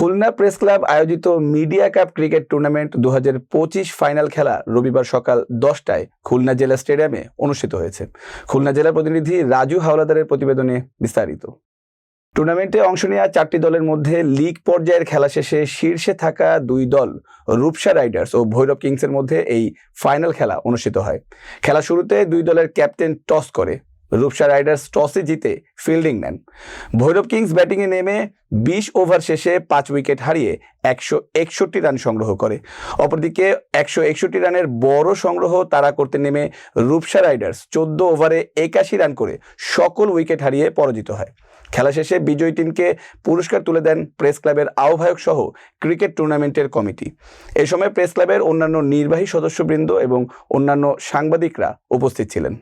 Khulna press club আয়োজিত media cup cricket tournament দু হাজার পঁচিশ ফাইনাল খেলা রবিবার সকাল দশটায় খুলনা জেলা স্টেডিয়ামে অনুষ্ঠিত হয়েছে। খুলনা জেলা প্রতিনিধি রাজু হাওলাদারের প্রতিবেদনে বিস্তারিত। টুর্নামেন্টে অংশ নেওয়া চারটি দলের মধ্যে লিগ পর্যায়ের খেলা শেষে শীর্ষে থাকা দুই দল রূপসা রাইডার্স ও ভৈরব কিংসের মধ্যে এই ফাইনাল খেলা অনুষ্ঠিত হয়। খেলা শুরুতে দুই দলের ক্যাপ্টেন টস করে। রূপসা রাইডার্স টসে জিতে ফিল্ডিং নেন। ভৈরব কিংস ব্যাটিংয়ে নেমে বিশ ওভার শেষে পাঁচ উইকেট হারিয়ে একশো একষট্টি রান সংগ্রহ করে। অপরদিকে একশো একষট্টি রানের বড় সংগ্রহ তারা করতে নেমে রূপসা রাইডার্স চোদ্দ ওভারে একাশি রান করে সকল উইকেট হারিয়ে পরাজিত হয়। খেলা শেষে বিজয়ী টিমকে পুরস্কার তুলে দেন প্রেস ক্লাবের আহ্বায়ক সহ ক্রিকেট টুর্নামেন্টের কমিটি। এ সময় প্রেস ক্লাবের অন্যান্য নির্বাহী সদস্যবৃন্দ এবং অন্যান্য সাংবাদিকরা উপস্থিত ছিলেন।